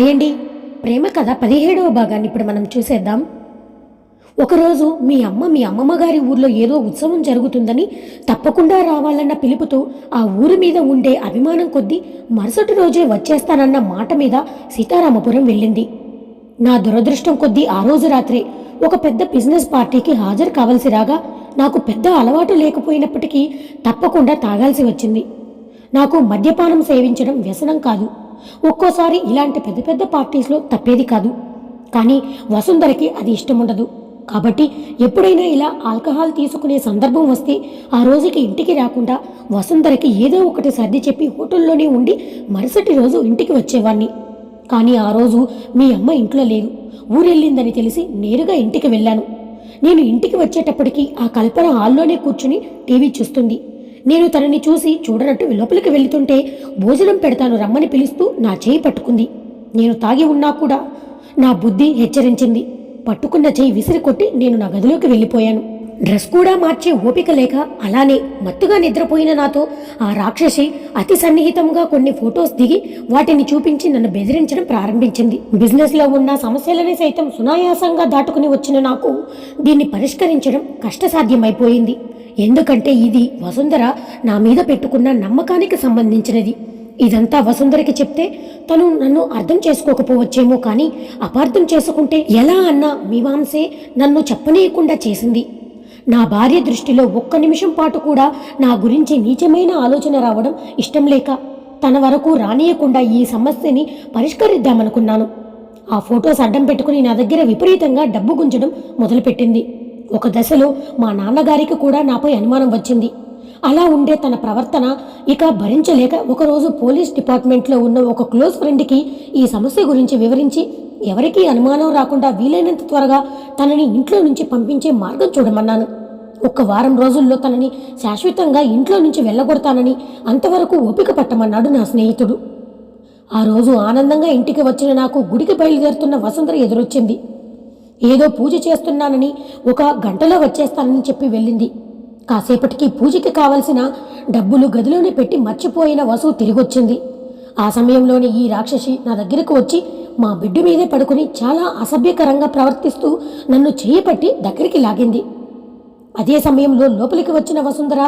Hi అండి ప్రేమ కథ పదిహేడవ భాగాన్ని ఇప్పుడు మనం చూసేద్దాం. ఒకరోజు మీ అమ్మ మీ అమ్మమ్మ గారి ఊర్లో ఏదో ఉత్సవం జరుగుతుందని తప్పకుండా రావాలన్న పిలుపుతో ఆ ఊరి మీద ఉండే అభిమానం కొద్దీ మరుసటి రోజే వచ్చేస్తానన్న మాట మీద సీతారామపురం వెళ్ళింది. నా దురదృష్టం కొద్దీ ఆ రోజు రాత్రి ఒక పెద్ద బిజినెస్ పార్టీకి హాజరు కావలసి రాగా నాకు పెద్ద అలవాటు లేకపోయినప్పటికీ తప్పకుండా తాగాల్సి వచ్చింది. నాకు మద్యపానం సేవించడం వ్యసనం కాదు. ఒక్కోసారి ఇలాంటి పెద్ద పెద్ద పార్టీస్లో తప్పేది కాదు. కానీ వసుంధరకి అది ఇష్టం ఉండదు కాబట్టి ఎప్పుడైనా ఇలా ఆల్కహాల్ తీసుకునే సందర్భం వస్తే ఆ రోజుకి ఇంటికి రాకుండా వసుంధరకి ఏదో ఒకటి సర్ది చెప్పి హోటల్లోనే ఉండి మరుసటి రోజు ఇంటికి వచ్చేవాణ్ణి. కానీ ఆ రోజు మీ అమ్మ ఇంట్లో లేదు. ఊరెళ్ళిందని తెలిసి నేరుగా ఇంటికి వెళ్ళాను. నేను ఇంటికి వచ్చేటప్పటికి ఆ కల్పన హాల్లోనే కూర్చుని టీవీ చూస్తుంది. నేను తనని చూసి చూడనట్టు లోపలికి వెళుతుంటే భోజనం పెడతాను రమ్మని పిలుస్తూ నా చేయి పట్టుకుంది. నేను తాగి ఉన్నా కూడా నా బుద్ధి హెచ్చరించింది. పట్టుకున్న చేయి విసిరి కొట్టి నేను నా గదిలోకి వెళ్ళిపోయాను. డ్రెస్ కూడా మార్చే ఓపిక లేక అలానే మత్తుగా నిద్రపోయిన నాతో ఆ రాక్షసి అతి సన్నిహితంగా కొన్ని ఫొటోస్ దిగి వాటిని చూపించి నన్ను బెదిరించడం ప్రారంభించింది. బిజినెస్లో ఉన్న సమస్యలని సైతం సునాయాసంగా దాటుకుని వచ్చిన నాకు దీన్ని పరిష్కరించడం కష్టసాధ్యమైపోయింది. ఎందుకంటే ఇది వసుంధర నా మీద పెట్టుకున్న నమ్మకానికి సంబంధించినది. ఇదంతా వసుంధరకి చెప్తే తను నన్ను అర్థం చేసుకోకపోవచ్చేమో కానీ అపార్థం చేసుకుంటే ఎలా అన్న మీమాంసే నన్ను చెప్పనీయకుండా చేసింది. నా భార్య దృష్టిలో ఒక్క నిమిషం పాటు కూడా నా గురించి నీచమైన ఆలోచన రావడం ఇష్టం లేక తన వరకు రానియకుండా ఈ సమస్యని పరిష్కరిద్దామనుకున్నాను. ఆ ఫొటోస్ అడ్డం పెట్టుకుని నా దగ్గర విపరీతంగా డబ్బు గుంజడం మొదలుపెట్టింది. ఒక దశలో మా నాన్నగారికి కూడా నాపై అనుమానం వచ్చింది. అలా ఉండే తన ప్రవర్తన ఇక భరించలేక ఒకరోజు పోలీస్ డిపార్ట్మెంట్లో ఉన్న ఒక క్లోజ్ ఫ్రెండ్కి ఈ సమస్య గురించి వివరించి ఎవరికీ అనుమానం రాకుండా వీలైనంత త్వరగా తనని ఇంట్లో నుంచి పంపించే మార్గం చూడమన్నాను. ఒక్క వారం రోజుల్లో తనని శాశ్వతంగా ఇంట్లో నుంచి వెళ్ళగొడతానని అంతవరకు ఓపిక పట్టమన్నాడు నా స్నేహితుడు. ఆ రోజు ఆనందంగా ఇంటికి వచ్చిన నాకు గుడికి బయలుదేరుతున్న వసుంధర ఎదురొచ్చింది. ఏదో పూజ చేస్తున్నానని ఒక గంటలో వచ్చేస్తానని చెప్పి వెళ్ళింది. కాసేపటికి పూజకి కావలసిన డబ్బులు గదిలోనే పెట్టి మర్చిపోయిన వసు తిరిగొచ్చింది. ఆ సమయంలోనే ఈ రాక్షసి నా దగ్గరకు వచ్చి మా బిడ్డు మీదే పడుకుని చాలా అసభ్యకరంగా ప్రవర్తిస్తూ నన్ను చేయపట్టి దగ్గరికి లాగింది. అదే సమయంలో లోపలికి వచ్చిన వసుంధర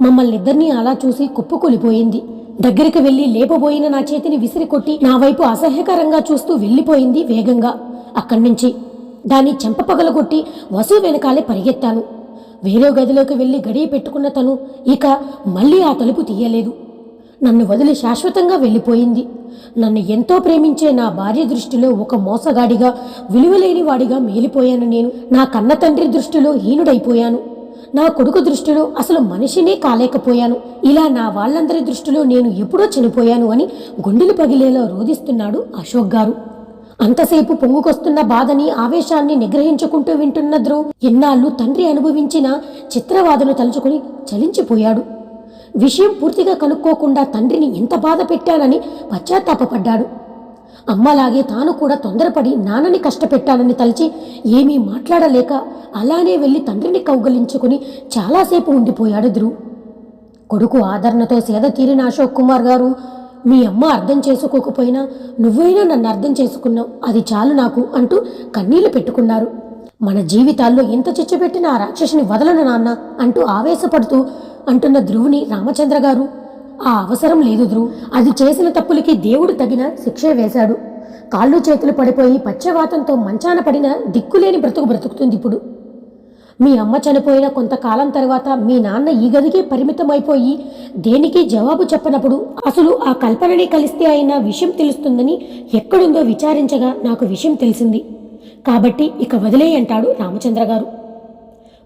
మమ్మల్ని ఇద్దరినీ అలా చూసి కుప్పకూలిపోయింది. దగ్గరికి వెళ్ళి లేపబోయిన నా చేతిని విసిరి కొట్టి నా వైపు అసహ్యకరంగా చూస్తూ వెళ్ళిపోయింది వేగంగా. అక్కడి నుంచి దాన్ని చెంప పగలగొట్టి వసు వెనకాలే పరిగెత్తాను. వేరే గదిలోకి వెళ్ళి గడియ పెట్టుకున్న తను ఇక మళ్ళీ ఆ తలుపు తీయలేదు. నన్ను వదిలి శాశ్వతంగా వెళ్ళిపోయింది. నన్ను ఎంతో ప్రేమించే నా భార్య దృష్టిలో ఒక మోసగాడిగా విలువలేని వాడిగా మేలిపోయాను నేను. నా కన్న తండ్రి దృష్టిలో హీనుడైపోయాను. నా కొడుకు దృష్టిలో అసలు మనిషినే కాలేకపోయాను. ఇలా నా వాళ్ళందరి దృష్టిలో నేను ఎప్పుడో చనిపోయాను అని గుండెలు పగిలేలా రోధిస్తున్నాడు అశోక్ గారు. అంతసేపు పొంగుకొస్తున్న బాధని ఆవేశాన్ని నిగ్రహించుకుంటూ వింటున్న ధ్రువ్ ఎన్నాళ్ళు తండ్రి అనుభవించిన చిత్రవాదను తలుచుకుని చలించిపోయాడు. విషయం పూర్తిగా కనుక్కోకుండా తండ్రిని ఎంత బాధ పెట్టానని పశ్చాత్తాపపడ్డాడు. అమ్మలాగే తాను కూడా తొందరపడి నాన్నని కష్టపెట్టానని తలిచి ఏమీ మాట్లాడలేక అలానే వెళ్ళి తండ్రిని కౌగలించుకుని చాలాసేపు ఉండిపోయాడు ధ్రువ్ కొడుకు ఆదరణతో సేద తీరిన అశోక్ కుమార్ గారు మీ అమ్మ అర్థం చేసుకోకపోయినా నువ్వైనా నన్ను అర్థం చేసుకున్నావు. అది చాలు నాకు అంటూ కన్నీళ్ళు పెట్టుకున్నారు. మన జీవితాల్లో ఎంత చిచ్చబెట్టిన ఆ రాక్షసుని వదలను నాన్న అంటూ ఆవేశపడుతూ అంటున్న ధ్రువుని రామచంద్ర గారు. ఆ అవసరం లేదు ధ్రువు. అది చేసిన తప్పులకి దేవుడు తగిన శిక్ష వేశాడు. కాళ్ళు చేతులు పడిపోయి పచ్చవాతంతో మంచాన పడిన దిక్కులేని బ్రతుకు బ్రతుకుతుంది ఇప్పుడు. మీ అమ్మ చనిపోయిన కొంతకాలం తర్వాత మీ నాన్న ఈ గదికి పరిమితమైపోయి దేనికి జవాబు చెప్పనప్పుడు అసలు ఆ కల్పనని కలిస్తే అయిన విషయం తెలుస్తుందని ఎక్కడుందో విచారించగా నాకు విషయం తెలిసింది. కాబట్టి ఇక వదిలే అంటాడు రామచంద్ర గారు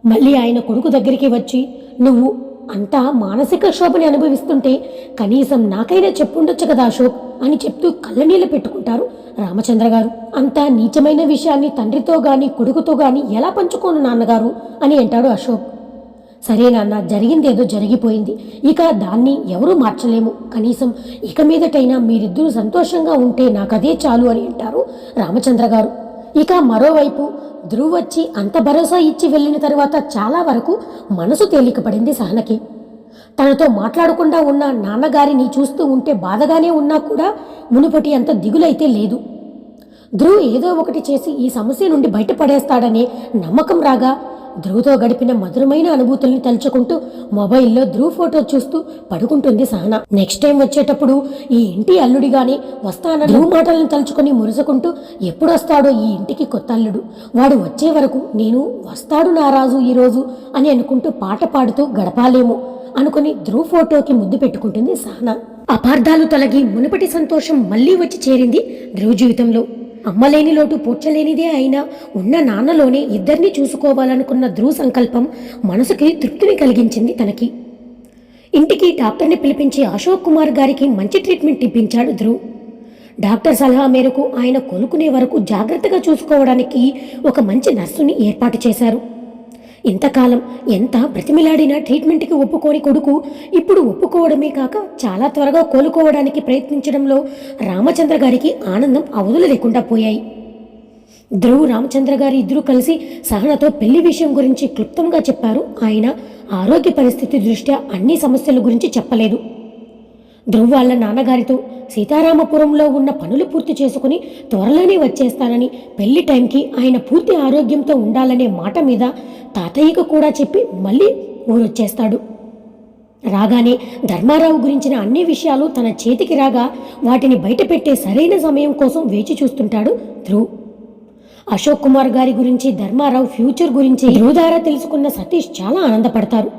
మళ్ళీ ఆయన కొడుకు దగ్గరికి వచ్చి నువ్వు అంతా మానసిక క్షోభని అనుభవిస్తుంటే కనీసం నాకైనా చెప్పుండొచ్చు కదా అశోక్ అని చెప్తూ కళ్ళనీళ్ళు పెట్టుకుంటారు రామచంద్ర గారు అంత నీచమైన విషయాన్ని తండ్రితో గాని కొడుకుతో గాని ఎలా పంచుకోను నాన్నగారు? అని అంటాడు అశోక్. సరే నాన్న జరిగిందేదో జరిగిపోయింది. ఇక దాన్ని ఎవరూ మార్చలేము. కనీసం ఇక మీదటైనా మీరిద్దరూ సంతోషంగా ఉంటే నాకదే చాలు అని అంటారు రామచంద్ర గారు. ఇక మరోవైపు ధ్రువ్ వచ్చి అంత భరోసా ఇచ్చి వెళ్ళిన తర్వాత చాలా వరకు మనసు తేలికపడింది సహనకి. తనతో మాట్లాడకుండా ఉన్న నాన్నగారిని చూస్తూ ఉంటే బాధగానే ఉన్నా కూడా మునుపటి అంత దిగులైతే లేదు. ధ్రువ్ ఏదో ఒకటి చేసి ఈ సమస్య నుండి బయటపడేస్తాడనే నమ్మకం రాగా ధ్రువ్తో గడిపిన మధురమైన అనుభూతుల్ని తలుచుకుంటూ మొబైల్లో ధ్రువ్ ఫోటో చూస్తూ పడుకుంటుంది సహనా. నెక్స్ట్ టైం వచ్చేటప్పుడు ఈ ఇంటి అల్లుడిగానే వస్తాన ధ్రువ్ మాటలను తలుచుకొని మురుసుకుంటూ ఎప్పుడొస్తాడో ఈ ఇంటికి కొత్త అల్లుడు. వాడు వచ్చే వరకు నేను వస్తాడు నారాజు ఈరోజు అని అనుకుంటూ పాట పాడుతూ గడపాలేమో. అనుకుని ధ్రువ్ ఫోటోకి ముద్దు పెట్టుకుంటుంది సహనా అపార్థాలు తొలగి మునుపటి సంతోషం మళ్ళీ వచ్చి చేరింది ధ్రువ్ జీవితంలో. అమ్మలేని లోటు పూడ్చలేనిదే అయినా ఉన్న నాన్నలోనే ఇద్దరిని చూసుకోవాలనుకున్న ధ్రువ్ సంకల్పం మనసుకి తృప్తిని కలిగించింది తనకి. ఇంటికి డాక్టర్ని పిలిపించి అశోక్ కుమార్ గారికి మంచి ట్రీట్మెంట్ ఇప్పించాడు ధ్రువ్. డాక్టర్ సలహా మేరకు ఆయన కోలుకునే వరకు జాగ్రత్తగా చూసుకోవడానికి ఒక మంచి నర్సుని ఏర్పాటు చేశారు. ఇంతకాలం ఎంత బ్రతిమిలాడినా ట్రీట్మెంట్కి ఒప్పుకోని కొడుకు ఇప్పుడు ఒప్పుకోవడమే కాక చాలా త్వరగా కోలుకోవడానికి ప్రయత్నించడంలో రామచంద్ర గారికి ఆనందం అవధులు లేకుండా పోయాయి. ధ్రువ్ రామచంద్ర గారి ఇద్దరూ కలిసి సహనతో పెళ్ళి విషయం గురించి క్లుప్తంగా చెప్పారు. ఆయన ఆరోగ్య పరిస్థితి దృష్ట్యా అన్ని సమస్యల గురించి చెప్పలేదు. ధ్రువ్ వాళ్ళ నాన్నగారితో సీతారామపురంలో ఉన్న పనులు పూర్తి చేసుకుని త్వరలోనే వచ్చేస్తానని పెళ్ళి టైంకి ఆయన పూర్తి ఆరోగ్యంతో ఉండాలనే మాట మీద తాతయ్యకు కూడా చెప్పి మళ్ళీ ఊరొచ్చేస్తాడు. రాగానే ధర్మారావు గురించిన అన్ని విషయాలు తన చేతికి రాగా వాటిని బయటపెట్టే సరైన సమయం కోసం వేచి చూస్తుంటాడు ధ్రువ్. అశోక్ కుమార్ గారి గురించి ధర్మారావు ఫ్యూచర్ గురించి ధ్రువ్ ద్వారా తెలుసుకున్న సతీష్ చాలా ఆనందపడతారు.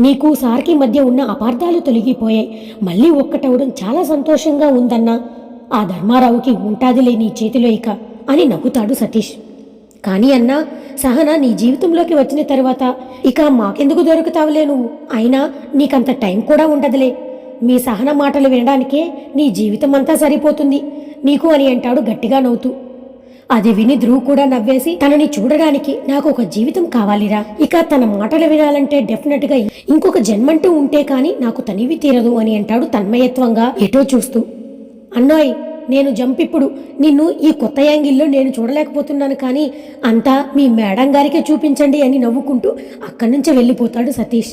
నీకు సార్కి మధ్య ఉన్న అపార్థాలు తొలగిపోయాయి. మళ్ళీ ఒక్కటవడం చాలా సంతోషంగా ఉందన్నా. ఆ ధర్మారావుకి ఉంటాదిలే నీ చేతిలో ఇక అని నవ్వుతాడు సతీష్. కానీ అన్నా సహనా నీ జీవితంలోకి వచ్చిన తర్వాత ఇక మాకెందుకు దొరుకుతావులే నువ్వు? అయినా నీకంత టైం కూడా ఉండదులే. మీ సహన మాటలు వినడానికే నీ జీవితం అంతా సరిపోతుంది. నీకు అని అంటాడు గట్టిగా నవ్వుతూ. అది విని ధ్రువ్ కూడా నవ్వేసి తనని చూడడానికి నాకు ఒక జీవితం కావాలిరా. ఇక తన మాటలు వినాలంటే డెఫినెట్గా ఇంకొక జన్మంటూ ఉంటే కానీ నాకు తనివి తీరదు అని అంటాడు తన్మయత్వంగా ఎటో చూస్తూ. అన్నోయ్ నేను జంపిప్పుడు నిన్ను ఈ కొత్త యాంగిల్లో నేను చూడలేకపోతున్నాను కానీ అంతా మీ మేడం గారికే చూపించండి అని నవ్వుకుంటూ అక్కడి నుంచి వెళ్ళిపోతాడు సతీష్.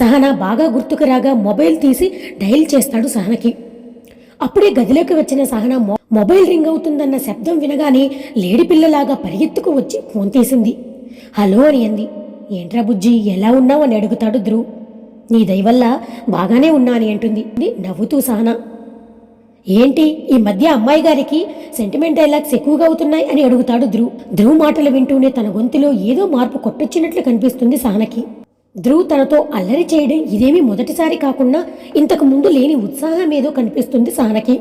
సహన బాగా గుర్తుకు రాగా మొబైల్ తీసి డయల్ చేస్తాడు సహనకి. అప్పుడే గదిలోకి వచ్చిన సహన మొ- మొబైల్ రింగ్ అవుతుందన్న శబ్దం వినగానే లేడి పిల్లలాగా పరిగెత్తుకు వచ్చి ఫోన్ తీసింది. హలో అని అంది. ఏంట్రా బుజ్జి ఎలా ఉన్నావు అని అడుగుతాడు ధ్రువ్. నీ దయవల్ల బాగానే ఉన్నా అని అంటుంది. నవ్వుతూ సహనా. ఏంటి? ఈ మధ్య అమ్మాయి గారికి సెంటిమెంట్ డైలాగ్స్ ఎక్కువగా అవుతున్నాయి అని అడుగుతాడు ధ్రువ్. ధ్రువ్ మాటలు వింటూనే తన గొంతులో ఏదో మార్పు కొట్టొచ్చినట్లు కనిపిస్తుంది సహనకి. ధ్రువ్ తనతో అల్లరి చేయడం ఇదేమీ మొదటిసారి కాకుండా ఇంతకు ముందు లేని ఉత్సాహం ఏదో కనిపిస్తుంది సహనకి.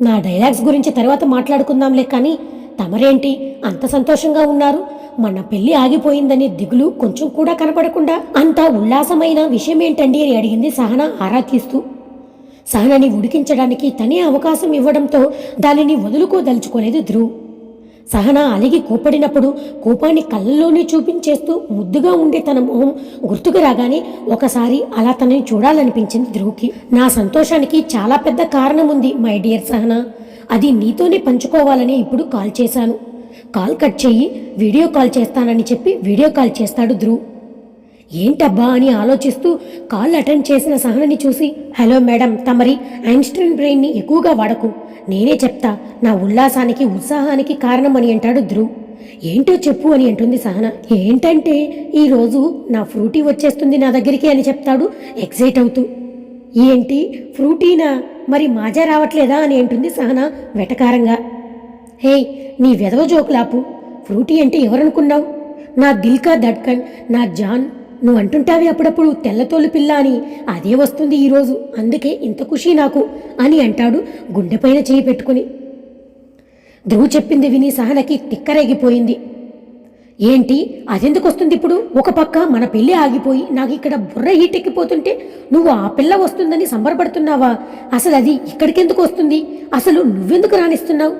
నా డైలాగ్స్ గురించి తర్వాత మాట్లాడుకుందాంలే కానీ తమరేంటి? అంత సంతోషంగా ఉన్నారు. మన పెళ్ళి ఆగిపోయిందనే దిగులు కొంచెం కూడా కనపడకుండా అంత ఉల్లాసమైన విషయం ఏంటండి అని అడిగింది సహన ఆరా తీస్తూ సహనని ఉడికించడానికి తనే అవకాశం ఇవ్వడంతో దానిని వదులుకోదలుచుకోలేదు ధ్రువ్ సహన అలిగి కోపడినప్పుడు కోపాన్ని కళ్ళలోనే చూపించేస్తూ ముద్దుగా ఉండే తన మొహం గుర్తుకు రాగానే ఒకసారి అలా తనని చూడాలనిపించింది ధ్రువ్కి. నా సంతోషానికి చాలా పెద్ద కారణం ఉంది మై డియర్ సహన. అది నీతోనే పంచుకోవాలని ఇప్పుడు కాల్ చేశాను. కాల్ కట్ చెయ్యి వీడియో కాల్ చేస్తానని చెప్పి వీడియో కాల్ చేస్తాడు ధ్రువ్ ఏంటబ్బా అని ఆలోచిస్తూ కాల్ అటెండ్ చేసిన సహనని చూసి హలో మేడం తమరి ఐన్స్టీన్ బ్రెయిన్ని ఎక్కువగా వాడకు. నేనే చెప్తా నా ఉల్లాసానికి ఉత్సాహానికి కారణం అని అంటాడు ధ్రువ్. ఏంటో చెప్పు అని అంటుంది సహన. ఏంటంటే ఈరోజు నా ఫ్రూటీ వచ్చేస్తుంది నా దగ్గరికి అని చెప్తాడు ఎక్సైట్ అవుతూ. ఏంటి ఫ్రూటీనా? మరి మాజా రావట్లేదా? అని అంటుంది సహన వెటకారంగా. హే నీ వెధవ జోకులాపు. ఫ్రూటీ అంటే ఎవరనుకున్నావు? నా దిల్కా దడ్కన్ నా జాన్ నువ్వు అంటుంటావి అప్పుడప్పుడు తెల్లతోలు పిల్ల అని అదే వస్తుంది ఈరోజు అందుకే ఇంత ఖుషి నాకు అని అంటాడు గుండెపైన చేయి పెట్టుకుని. ధ్రువు చెప్పింది విని సహనకి తిక్కరేగిపోయింది. ఏంటి అదెందుకు వస్తుంది ఇప్పుడు? ఒక పక్క మన పెళ్ళి ఆగిపోయి నాకు ఇక్కడ బుర్ర హీటెక్కిపోతుంటే నువ్వు ఆ పిల్ల వస్తుందని సంబరపడుతున్నావా? అసలు అది ఇక్కడికెందుకు వస్తుంది అసలు నువ్వెందుకు రాణిస్తున్నావు?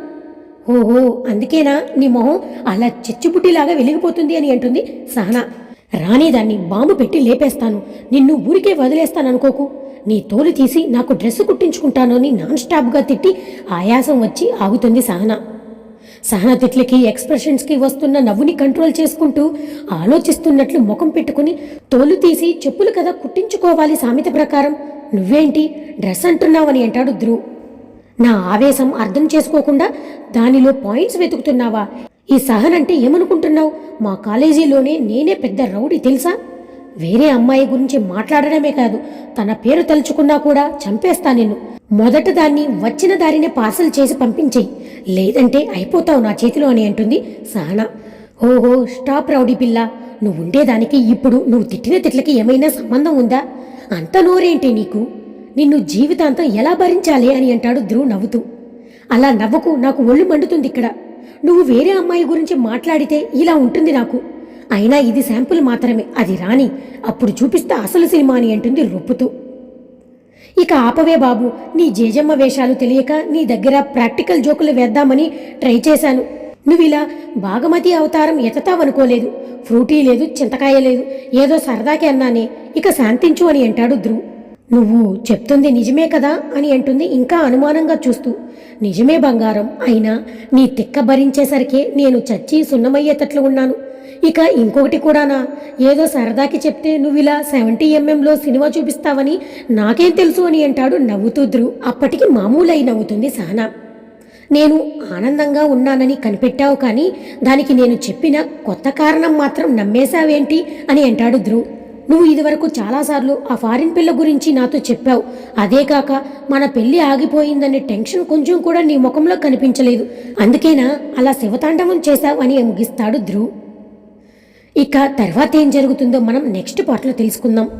ఓహో అందుకేనా? నీ మొహం అలా చిచ్చుబుట్టిలాగా వెలిగిపోతుంది అని అంటుంది సహనా. రానిదాన్ని బాంబు పెట్టి లేపేస్తాను. నిన్ను ఊరికే వదిలేస్తాననుకోకు. నీ తోలు తీసి నాకు డ్రెస్ కుట్టించుకుంటాను అని నాన్ స్టాప్గా తిట్టి ఆయాసం వచ్చి ఆగుతుంది సహన. సహన తిట్లకి ఎక్స్ప్రెషన్స్కి వస్తున్న నవ్వుని కంట్రోల్ చేసుకుంటూ ఆలోచిస్తున్నట్లు ముఖం పెట్టుకుని తోలు తీసి చెప్పులు కదా కుట్టించుకోవాలి సామెత ప్రకారం. నువ్వేంటి? డ్రెస్ అంటున్నావని అంటాడు ధ్రువ్. నా ఆవేశం అర్థం చేసుకోకుండా దానిలో పాయింట్స్ వెతుకుతున్నావా? ఈ సహన్ అంటే ఏమనుకుంటున్నావు? మా కాలేజీలోనే నేనే పెద్ద రౌడీ తెలుసా? వేరే అమ్మాయి గురించి మాట్లాడడమే కాదు తన పేరు తలుచుకున్నా కూడా చంపేస్తా నిన్ను. మొదట దాన్ని వచ్చిన దారినే పార్సల్ చేసి పంపించేయి. లేదంటే అయిపోతావు నా చేతిలో అని అంటుంది సహనా. ఓహో స్టాప్ రౌడీ పిల్ల. నువ్వు ఉండేదానికి ఇప్పుడు నువ్వు తిట్టిన తిట్లకి ఏమైనా సంబంధం ఉందా? అంత నోరేంటి నీకు? నిన్ను జీవితాంతం ఎలా భరించాలి అని అంటాడు ధ్రువ్ నవ్వుతూ. అలా నవ్వకు నాకు ఒళ్ళు మండుతుంది ఇక్కడ. నువ్వు వేరే అమ్మాయి గురించి మాట్లాడితే ఇలా ఉంటుంది నాకు. అయినా ఇది శాంపుల్ మాత్రమే. అది రాని అప్పుడు చూపిస్తా అసలు సినిమా అని అంటుంది రొప్పుతూ. ఇక ఆపవే బాబు. నీ జేజమ్మ వేషాలు తెలియక నీ దగ్గర ప్రాక్టికల్ జోకులు వేద్దామని ట్రై చేశాను. నువ్వు ఇలా బాగమతి అవతారం ఎతతావనుకోలేదు ఫ్రూటీ లేదు చింతకాయ లేదు. ఏదో సరదాకి అన్నానే. ఇక శాంతించు అని అంటాడు ధ్రువ్. నువ్వు చెప్తుంది నిజమే కదా అని అంటుంది ఇంకా అనుమానంగా చూస్తూ. నిజమే బంగారం అయినా నీ తిక్క భరించేసరికే నేను చచ్చి సున్నమయ్యేటట్లు ఉన్నాను. ఇక ఇంకొకటి కూడానా ఏదో సరదాకి చెప్తే నువ్వు ఇలా సెవెంటీ ఎంఎంలో సినిమా చూపిస్తావని నాకేం తెలుసు అని అంటాడు నవ్వుతూ ధ్రువ్. అప్పటికి మామూలై నవ్వుతుంది సహనా నేను ఆనందంగా ఉన్నానని కనిపెట్టావు కానీ దానికి నేను చెప్పిన కొత్త కారణం మాత్రం నమ్మేశావేంటి అని అంటాడు ధ్రువ్. నువ్వు ఇదివరకు చాలాసార్లు ఆ ఫారిన్ పిల్ల గురించి నాతో చెప్పావు. అదే కాక మన పెళ్ళి ఆగిపోయిందనే టెన్షన్ కొంచెం కూడా నీ ముఖంలో కనిపించలేదు. అందుకేనా అలా శివతాండవం చేశావు అని ముగిస్తాడు ధ్రువ్. ఇక తర్వాత ఏం జరుగుతుందో మనం నెక్స్ట్ పార్ట్లో తెలుసుకుందాం.